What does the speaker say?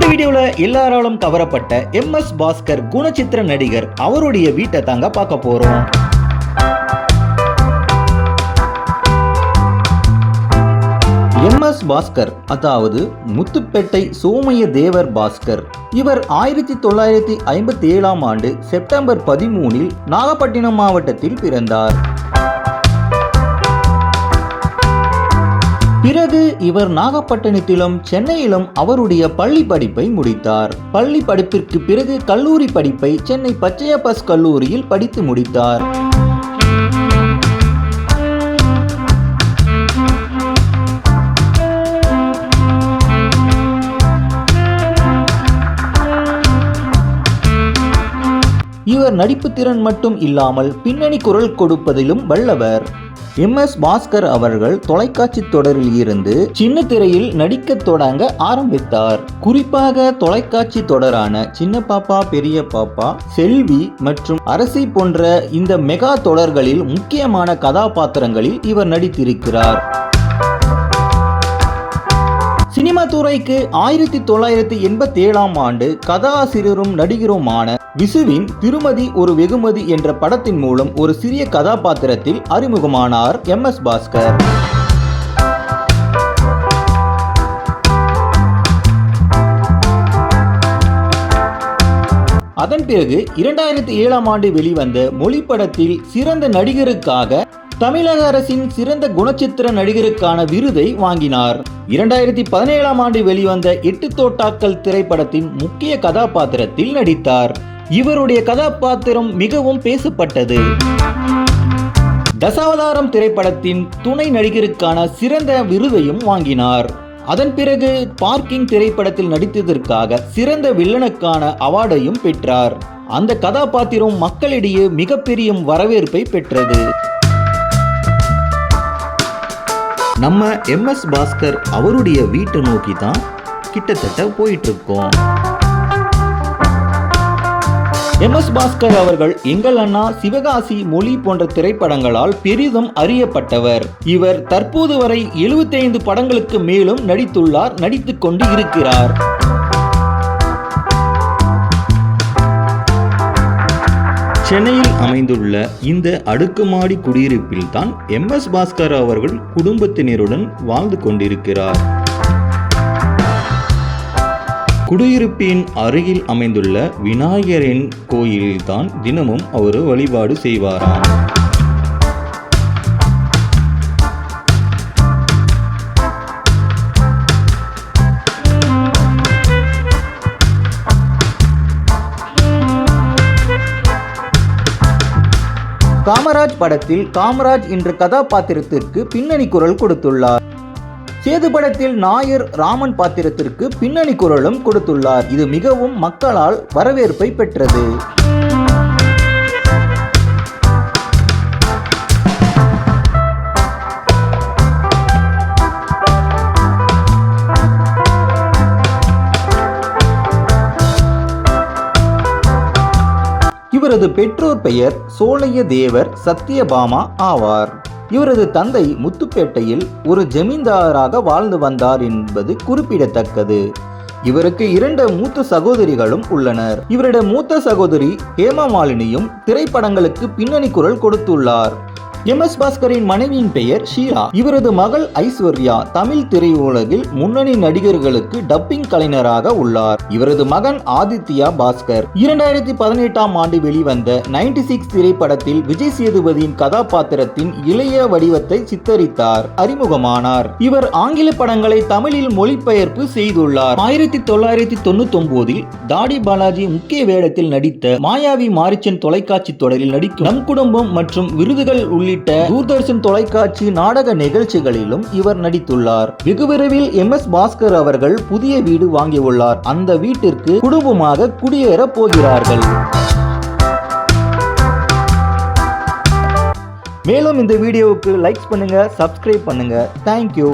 இந்த வீடியோல எல்லாராலும் கவரப்பட்ட எம் எஸ் பாஸ்கர் குணச்சித்திர நடிகர் அவருடைய வீட்டை தாங்க பார்க்க போறோம். எம் எஸ் பாஸ்கர் அதாவது முத்துப்பேட்டை சோமய தேவர் பாஸ்கர் இவர் ஆயிரத்தி தொள்ளாயிரத்தி ஐம்பத்தி ஏழாம் ஆண்டு செப்டம்பர் பதிமூனில் நாகப்பட்டினம் மாவட்டத்தில் பிறந்தார். பிறகு இவர் நாகப்பட்டினத்திலும் சென்னையிலும் அவருடைய பள்ளி படிப்பை முடித்தார். பள்ளி படிப்பிற்கு பிறகு கல்லூரி படிப்பை சென்னை பச்சையப்பஸ் கல்லூரியில் படித்து முடித்தார். இவர் நடிப்பு திறன் மட்டும் இல்லாமல் பின்னணி குரல் கொடுப்பதிலும் வல்லவர். எம். எஸ். பாஸ்கர் அவர்கள் தொலைக்காட்சி தொடரில் இருந்து சின்ன திரையில் நடிக்க தொடங்க ஆரம்பித்தார். குறிப்பாக தொலைக்காட்சி தொடரான சின்ன பாப்பா பெரிய பாப்பா செல்வி மற்றும் அரசி போன்ற இந்த மெகா தொடர்களில் முக்கியமான கதாபாத்திரங்களில் இவர் நடித்திருக்கிறார். சினிமா ஆயிரத்தி தொள்ளாயிரத்தி எண்பத்தி ஏழாம் ஆண்டு கதாசிரியரும் நடிகருமான விசுவின் திருமதி ஒரு வெகுமதி என்ற படத்தின் மூலம் ஒரு சிறிய கதாபாத்திரத்தில் அறிமுகமானார் எம் எஸ் பாஸ்கர். அதன் பிறகு இரண்டாயிரத்தி ஏழாம் ஆண்டு வெளிவந்த மொழி படத்தில் சிறந்த நடிகருக்காக தமிழக அரசின் சிறந்த குணச்சித்திர நடிகருக்கான விருதை வாங்கினார். இரண்டாயிரத்தி பதினேழாம் ஆண்டு வெளிவந்த எட்டு தோட்டாக்கள் திரைப்படத்தின் முக்கிய கதாபாத்திரத்தில் நடித்தார். இவருடைய கதாபாத்திரம் மிகவும் பேசப்பட்டது. தசாவதாரம் திரைப்படத்தின் துணை நடிகருக்கான சிறந்த விருதையும் வாங்கினார். அதன் பிறகு பார்க்கிங் திரைப்படத்தில் நடித்ததற்காக சிறந்த வில்லனுக்கான அவார்டையும் பெற்றார். அந்த கதாபாத்திரம் மக்களிடையே மிகப்பெரிய வரவேற்பை பெற்றது. நம்ம எம்எஸ் பாஸ்கர் அவருடைய வீட்டை நோக்கி தான் கிட்டத்தட்ட போயிட்டு இருக்கோம் பாஸ்கர் அவர்கள் எங்கள் அண்ணா சிவகாசி மொழி போன்ற திரைப்படங்களால் பெரிதும் அறியப்பட்டவர். இவர் தற்போது வரை 75 படங்களுக்கு மேலும் நடித்துள்ளார் நடித்துக் கொண்டு இருக்கிறார். சென்னையில் அமைந்துள்ள இந்த அடுக்குமாடி குடியிருப்பில் தான் எம் எஸ் பாஸ்கர் அவர்கள் குடும்பத்தினருடன் வாழ்ந்து கொண்டிருக்கிறார். குடியிருப்பின் அருகில் அமைந்துள்ள விநாயகரின் கோயிலில்தான் தினமும் அவர் வழிபாடு செய்வாராம். காமராஜ் படத்தில் காமராஜ் என்ற கதாபாத்திரத்திற்கு பின்னணி குரல் கொடுத்துள்ளார். சேது படத்தில் நாயர் ராமன் பாத்திரத்திற்கு பின்னணி குரலும் கொடுத்துள்ளார். இது மிகவும் மக்களால் வரவேற்பை பெற்றது. இவரது பெற்றோர் பெயர் சோழைய தேவர் சத்தியபாமா ஆவார். இவரது தந்தை முத்துப்பேட்டையில் ஒரு ஜமீன்தாராக வாழ்ந்து வந்தார் என்பது குறிப்பிடத்தக்கது. இவருக்கு இரண்டு மூத்த சகோதரிகளும் உள்ளனர். இவருடைய மூத்த சகோதரி ஹேமமாலினியும் திரைப்படங்களுக்கு பின்னணி குரல் கொடுத்துள்ளார். எம் எஸ் பாஸ்கரின் மனைவியின் பெயர் ஷீலா. இவரது மகள் ஐஸ்வர்யா தமிழ் திரையுலகில் முன்னணி நடிகர்களுக்கு டப்பிங் கலைஞராக உள்ளார். இவரது மகன் ஆதித்யா பாஸ்கர். இரண்டாயிரத்தி பதினெட்டாம் ஆண்டு வெளிவந்த நைன்டி சிக்ஸ் திரைப்படத்தில் விஜய் சேதுபதியின் கதாபாத்திரத்தின் இளைய வடிவத்தை சித்தரித்தார் அறிமுகமானார். இவர் ஆங்கில படங்களை தமிழில் மொழிபெயர்ப்பு செய்துள்ளார். ஆயிரத்தி தொள்ளாயிரத்தி தொண்ணூத்தி ஒன்பதில் தாடி பாலாஜி முக்கிய வேடத்தில் நடித்த மாயாவி மாரிச்சன் தொலைக்காட்சி தொடரில் நடிக்கும் நம் குடும்பம் மற்றும் விருதுகள் உள்ளிட்ட தூர்தர்ஷன் தொலைக்காட்சி நாடக நிகழ்ச்சிகளிலும் இவர் நடித்துள்ளார். வெகு விரைவில் எம். எஸ். பாஸ்கர் அவர்கள் புதிய வீடு வாங்கியுள்ளார். அந்த வீட்டிற்கு குடும்பமாக குடியேற போகிறார்கள். மேலும் இந்த வீடியோவுக்கு லைக்ஸ் பண்ணுங்க சப்ஸ்கிரைப் பண்ணுங்க. தேங்க்யூ